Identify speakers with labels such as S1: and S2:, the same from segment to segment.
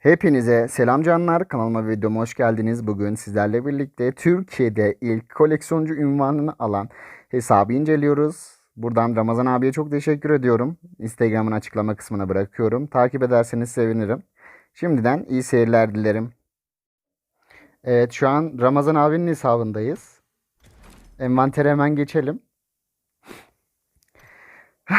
S1: Hepinize selam canlar. Kanalıma videoma hoş geldiniz. Bugün sizlerle birlikte Türkiye'de ilk koleksiyoncu ünvanını alan hesabı inceliyoruz. Buradan Ramazan abiye çok teşekkür ediyorum. Instagram'ın açıklama kısmına bırakıyorum. Takip ederseniz sevinirim. Şimdiden iyi seyirler dilerim. Evet şu an Ramazan abinin hesabındayız. Envantere hemen geçelim.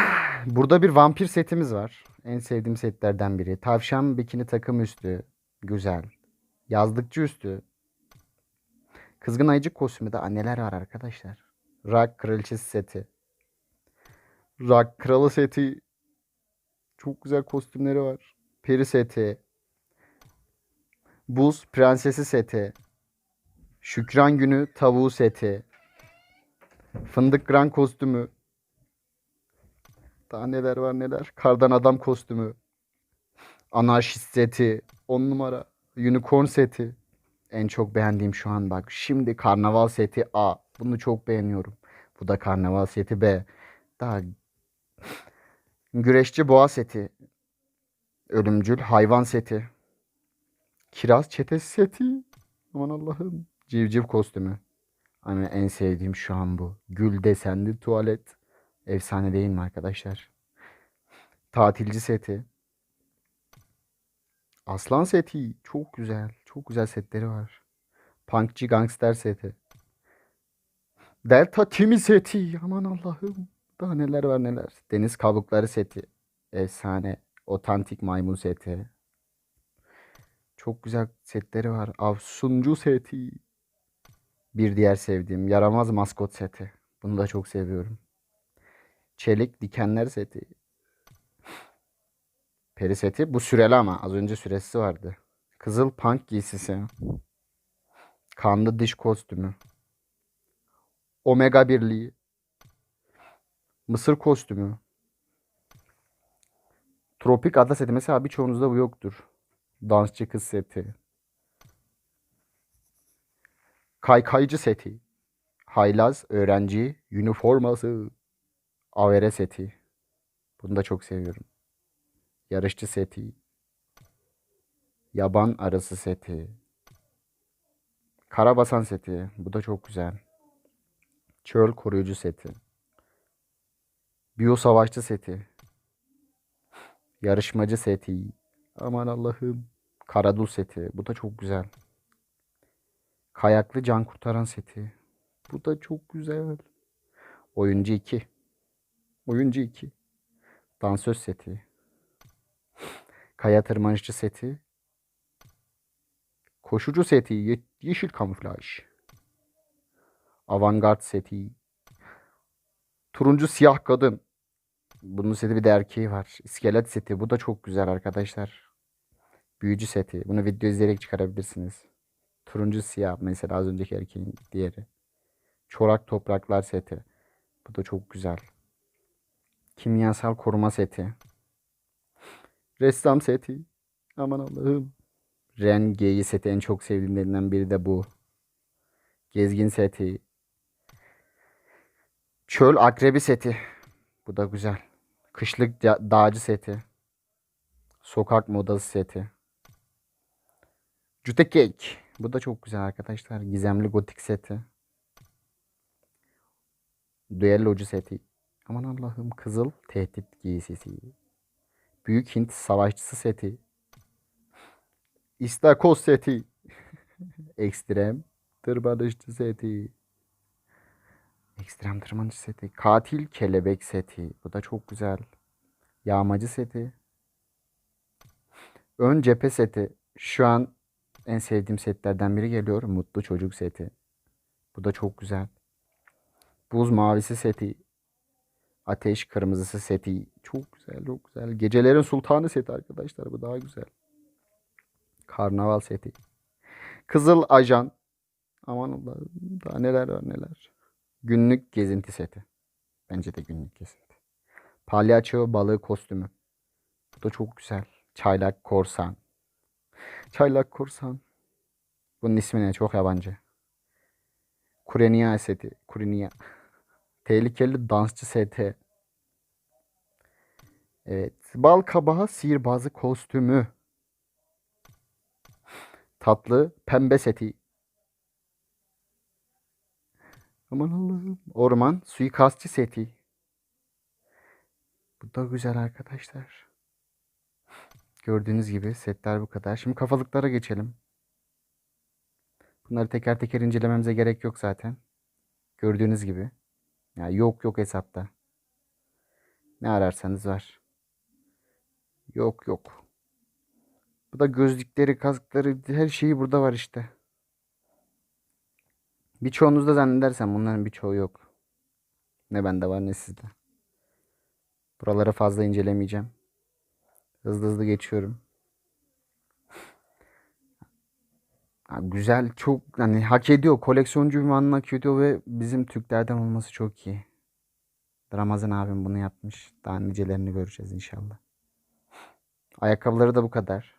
S1: Burada bir vampir setimiz var. En sevdiğim setlerden biri. Tavşan bikini takım üstü. Güzel. Yazlıkçı üstü. Kızgın ayıcık kostümü de anneler var arkadaşlar. Rock kraliçesi seti. Rock kralı seti. Çok güzel kostümleri var. Peri seti. Buz prensesi seti. Şükran günü tavuğu seti. Fındık gran kostümü. Daha neler var neler. Kardan adam kostümü. Anarşist seti. 10 numara. Unicorn seti. En çok beğendiğim şu an bak. Şimdi karnaval seti A. Bunu çok beğeniyorum. Bu da karnaval seti B. Daha güreşçi boğa seti. Ölümcül hayvan seti. Kiraz çetesi seti. Aman Allah'ım. Civciv kostümü. Hani en sevdiğim şu an bu. Gül desenli tuvalet. Efsane değil mi arkadaşlar? Tatilci seti. Aslan seti. Çok güzel. Çok güzel setleri var. Punkçı gangster seti. Delta Timi seti. Aman Allah'ım. Daha neler var neler. Deniz kabukları seti. Efsane. Otantik maymun seti. Çok güzel setleri var. Avsuncu seti. Bir diğer sevdiğim yaramaz maskot seti. Bunu da çok seviyorum. Çelik dikenler seti. Peri seti. Bu süreli ama. Az önce süresi vardı. Kızıl punk giysisi. Kanlı diş kostümü. Omega birliği. Mısır kostümü. Tropik ada seti. Mesela birçoğunuzda bu yoktur. Dansçı kız seti. Kaykaycı seti. Haylaz öğrenci üniforması. Avere seti. Bunu da çok seviyorum. Yarışçı seti. Yaban arısı seti. Karabasan seti. Bu da çok güzel. Çöl koruyucu seti. Biyo savaşçı seti. Yarışmacı seti. Aman Allah'ım. Karadul seti. Bu da çok güzel. Kayaklı can kurtaran seti. Bu da çok güzel. Oyuncu 2. Oyuncu 2. Dansöz seti. Kaya tırmanışçı seti. Koşucu seti. ye- yeşil kamuflaj. Avantgard seti. Turuncu siyah kadın. Bunun seti bir de erkeği var. İskelet seti. Bu da çok güzel arkadaşlar. Büyücü seti. Bunu video izleyerek çıkarabilirsiniz. Turuncu siyah mesela az önceki erkeğin diğeri. Çorak topraklar seti. Bu da çok güzel. Kimyasal koruma seti. Ressam seti. Aman Allah'ım. Ren geyi seti en çok sevdiğimlerinden biri de bu. Gezgin seti. Çöl akrebi seti. Bu da güzel. Kışlık da- dağcı seti. Sokak modası seti. Jute Cake. Bu da çok güzel arkadaşlar. Gizemli gotik seti. Düellocu seti. Aman Allah'ım kızıl tehdit giysisi. Büyük Hint savaşçısı seti. İstakoz seti. Ekstrem tırmanışçı seti. Ekstrem tırmanıcı seti. Katil kelebek seti. Bu da çok güzel. Yağmacı seti. Ön cephe seti. Şu an en sevdiğim setlerden biri geliyor. Mutlu çocuk seti. Bu da çok güzel. Buz mavisi seti. Ateş kırmızısı seti. Çok güzel, çok güzel. Gecelerin sultanı seti arkadaşlar. Bu daha güzel. Karnaval seti. Kızıl ajan. Aman Allah'ım. Daha neler var neler. Günlük gezinti seti. Bence de günlük gezinti. Palyaço balığı kostümü. Bu da çok güzel. Çaylak korsan. Çaylak korsan. Bunun ismi ne? Çok yabancı. Kureniya seti. Kureniya. Tehlikeli dansçı seti. Evet. Bal kabağı sihirbazı kostümü. Tatlı pembe seti. Aman Allah'ım. Orman suikastçı seti. Bu da güzel arkadaşlar. Gördüğünüz gibi setler bu kadar. Şimdi kafalıklara geçelim. Bunları teker teker incelememize gerek yok zaten. Gördüğünüz gibi. Ya yok yok hesapta. Ne ararsanız var. Yok yok. Bu da gözlükleri, kaskları, her şeyi burada var işte. Birçoğunuzda zannedersem bunların birçoğu yok. Ne bende var ne sizde. Buraları fazla incelemeyeceğim. Hızlı hızlı geçiyorum. Güzel çok hani hak ediyor. Koleksiyoncu ünvanını hak ediyor ve bizim Türklerden olması çok iyi. Ramazan abim bunu yapmış. Daha nicelerini göreceğiz inşallah. Ayakkabıları da bu kadar.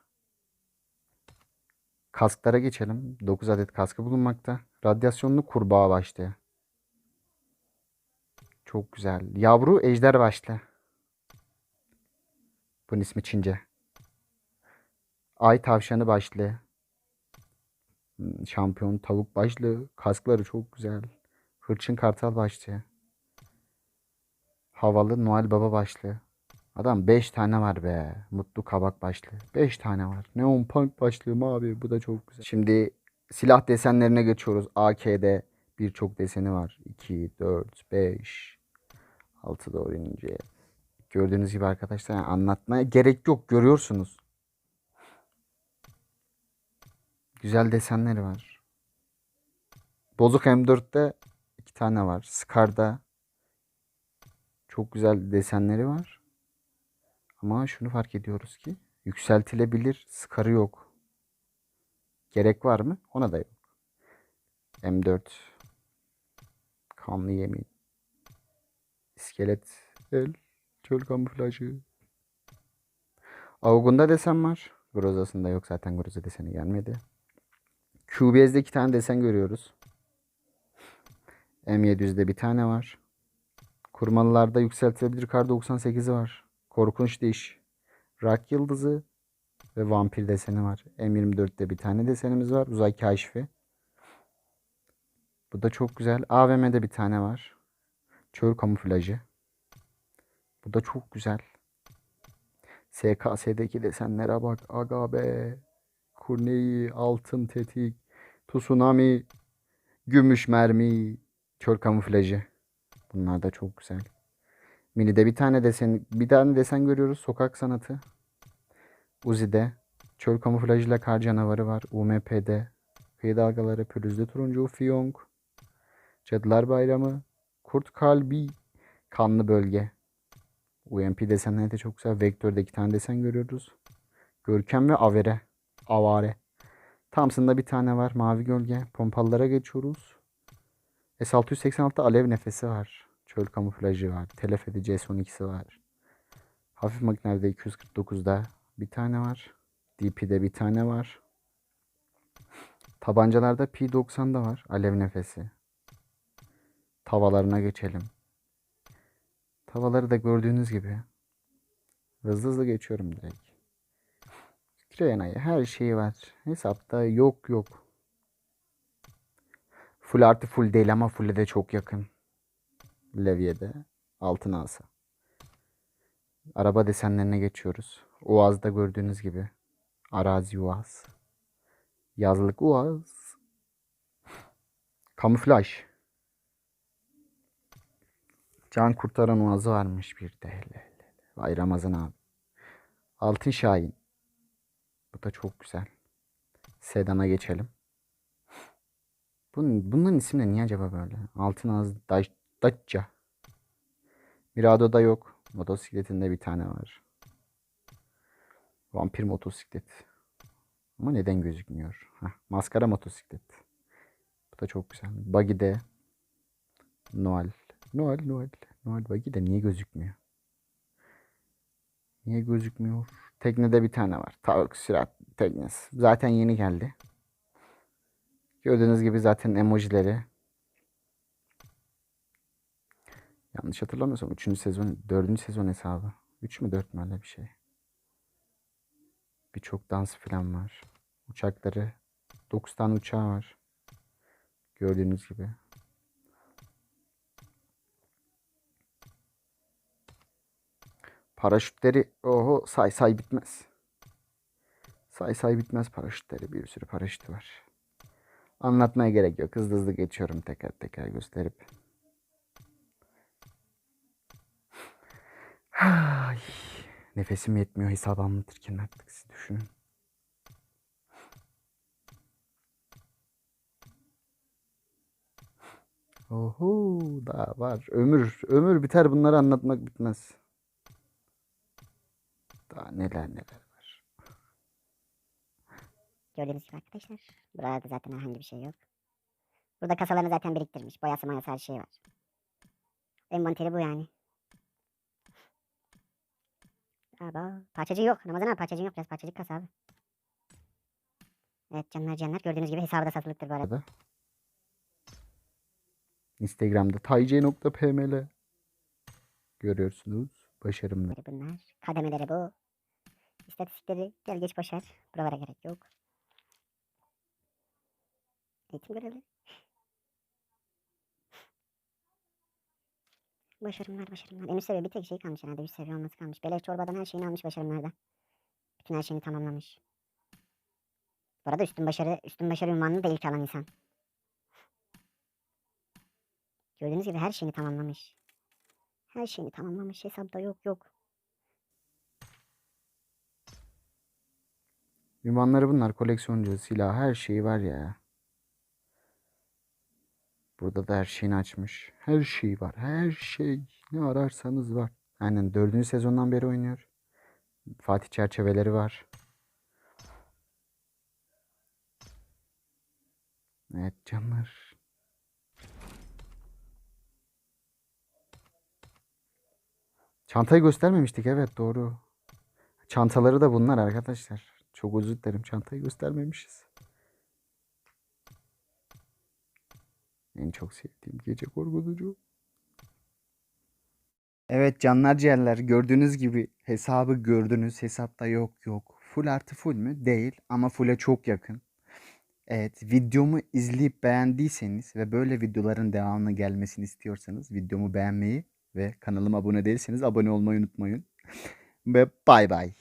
S1: Kasklara geçelim. 9 adet kaskı bulunmakta. Radyasyonlu kurbağa başlığı. Çok güzel. Yavru ejder başlı. Bunun ismi Çince. Ay tavşanı başlığı. Şampiyon tavuk başlığı. Kaskları çok güzel. Hırçın kartal başlığı. Havalı Noel Baba başlığı. Adam 5 tane var be. Mutlu kabak başlığı. 5 tane var. Neon punk başlığı mavi. Bu da çok güzel. Şimdi silah desenlerine geçiyoruz. AK'de birçok deseni var. 2, 4, 5, 6 doğru inince. Gördüğünüz gibi arkadaşlar anlatmaya gerek yok. Görüyorsunuz. Güzel desenleri var. Bozuk M4'te iki tane var. Scar'da çok güzel desenleri var. Ama şunu fark ediyoruz ki yükseltilebilir Scar'ı yok. Gerek var mı? Ona da yok. M4 Kanlı yemin İskelet El Çöl kamuflajı Avgun'da desen var. Groza'sında yok zaten Groza deseni gelmedi. QBS'de iki tane desen görüyoruz. M700'de bir tane var. Kurmalılarda yükseltilebilir kar 98'i var. Korkunç diş. Rak yıldızı ve vampir deseni var. M24'te bir tane desenimiz var. Uzay kaşifi. Bu da çok güzel. AVM'de bir tane var. Çöl kamuflajı. Bu da çok güzel. SKS'deki desenlere bak. Aga be. Kurneyi, altın tetik, tsunami, gümüş mermi, çöl kamuflajı. Bunlar da çok güzel. Mini'de bir tane desen, bir tane desen görüyoruz. Sokak sanatı. Uzi'de çöl kamuflajıyla kar canavarı var. UMP'de kıyı dalgaları, pürüzlü turuncu, fiyonk, Cadılar Bayramı, Kurt Kalbi, Kanlı Bölge. UMP desenleri de çok güzel. Vektör'de iki tane desen görüyoruz. Görkem ve Avere. Avare. Thompson'da bir tane var. Mavi gölge. Pompalılara geçiyoruz. S686'da alev nefesi var. Çöl kamuflajı var. Telef edici S12'si var. Hafif makinelerde 249'da bir tane var. DP'de bir tane var. Tabancalarda P90'da var. Alev nefesi. Tavalarına geçelim. Tavaları da gördüğünüz gibi. Hızlı hızlı geçiyorum direkt. Kreyana'yı her şeyi var. Hesapta yok yok. Full artı full değil ama full'e de çok yakın. Levye'de altın asa. Araba desenlerine geçiyoruz. Uaz'da gördüğünüz gibi. Arazi Uaz. Yazlık Uaz. Kamuflaj. Can kurtaran Uaz'ı varmış bir de. Vay Ramazan abi. Altın Şahin. Bu da çok güzel. Sedan'a geçelim. Bunun, bunların isimleri niye acaba böyle? Altın ağız Dac- Dacia. Mirado'da yok. Motosikletinde bir tane var. Vampir motosiklet. Ama neden gözükmüyor? Heh, maskara motosiklet. Bu da çok güzel. Buggy'de Noel. Noel, Noel. Noel Buggy'de niye gözükmüyor? Niye gözükmüyor? Teknede bir tane var. Tavuk sürat teknesi. Zaten yeni geldi. Gördüğünüz gibi zaten emojileri. Yanlış hatırlamıyorsam 3. sezon, 4. sezon hesabı. 3 mü 4 mü öyle bir şey. Birçok dans falan var. Uçakları 9 tane uçağı var. Gördüğünüz gibi. Paraşütleri oho say say bitmez. Say say bitmez paraşütleri. Bir sürü paraşüt var. Anlatmaya gerek yok. Hızlı hızlı geçiyorum teker teker gösterip. Ay, nefesim yetmiyor hesabı anlatırken artık siz düşünün. Oho daha var. Ömür ömür biter bunları anlatmak bitmez. Daha neler neler var.
S2: Gördüğünüz gibi arkadaşlar. Burada zaten herhangi bir şey yok. Burada kasalarını zaten biriktirmiş. Boyası mayası her şey var. Envanteri bu yani. Aba, parçacı yok. Ramazan abi parçacı yok. Biraz parçacık kasa abi. Evet canlar canlar. Gördüğünüz gibi hesabı da satılıktır bu arada.
S1: Instagram'da tayc.pml görüyorsunuz başarımları.
S2: Bunlar. Kademeleri bu. İstatistikleri gel geç başar. Buralara gerek yok. Eğitim görevli. Başarımlar başarımlar. Üst seviye bir tek şey kalmış herhalde. Üst seviye olması kalmış. Beleş çorbadan her şeyini almış başarımlarda. Bütün her şeyini tamamlamış. Bu arada üstün başarı, üstün başarı ünvanını da ilk alan insan. Gördüğünüz gibi her şeyini tamamlamış. Her şeyini tamamlamış. Hesapta yok yok.
S1: Ünvanları bunlar koleksiyoncu silah her şeyi var ya. Burada da her şeyini açmış. Her şey var. Her şey. Ne ararsanız var. Aynen dördüncü sezondan beri oynuyor. Fatih çerçeveleri var. Evet canlar. Çantayı göstermemiştik evet doğru. Çantaları da bunlar arkadaşlar. Çok özür dilerim çantayı göstermemişiz. En çok sevdiğim gece korkutucu. Evet canlar ciğerler gördüğünüz gibi hesabı gördünüz. Hesapta yok yok. Full artı full mü? Değil ama full'e çok yakın. Evet videomu izleyip beğendiyseniz ve böyle videoların devamlı gelmesini istiyorsanız videomu beğenmeyi ve kanalıma abone değilseniz abone olmayı unutmayın. Ve bay bay.